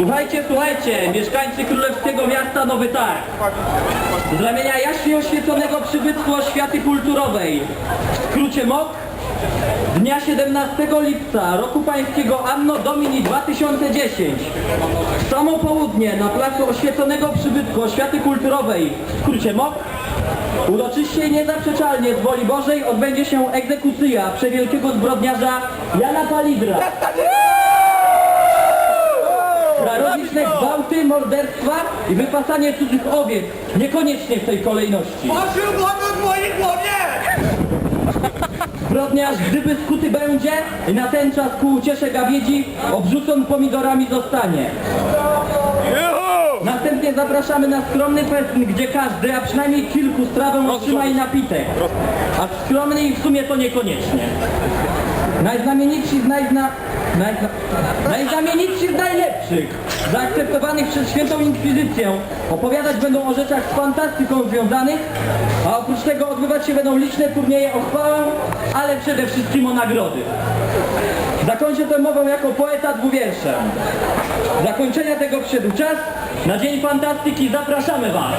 Słuchajcie, słuchajcie, mieszkańcy królewskiego miasta Nowy Targ. Z ramienia jaśnie oświeconego przybytku oświaty kulturowej, w skrócie MOK, dnia 17 lipca roku pańskiego Anno Domini 2010 w samo południe na placu oświeconego przybytku oświaty kulturowej, w skrócie MOK, uroczyście i niezaprzeczalnie z woli Bożej odbędzie się egzekucja przewielkiego zbrodniarza Jana Palidra. Prarowiczne gwałty, morderstwa i wypasanie cudzych owiec, niekoniecznie w tej kolejności. Błąd w mojej głowie! Zbrodniarz, gdyby skuty będzie i na ten czas ku uciesze gawiedzi, obrzucon pomidorami zostanie. Następnie zapraszamy na skromny festyn, gdzie każdy, a przynajmniej kilku strawę otrzyma i napitek. A skromny i w sumie to niekoniecznie. Najznamienitsi z najzna... Najzna... Najznamienitsi z najlepszych, zaakceptowanych przez świętą inkwizycję, opowiadać będą o rzeczach z fantastyką związanych, a oprócz tego odbywać się będą liczne turnieje o chwałę, ale przede wszystkim o nagrody. Zakończę tę mową jako poeta dwuwierszem. Zakończenia tego przyszedł czas. Na Dzień Fantastyki zapraszamy Was.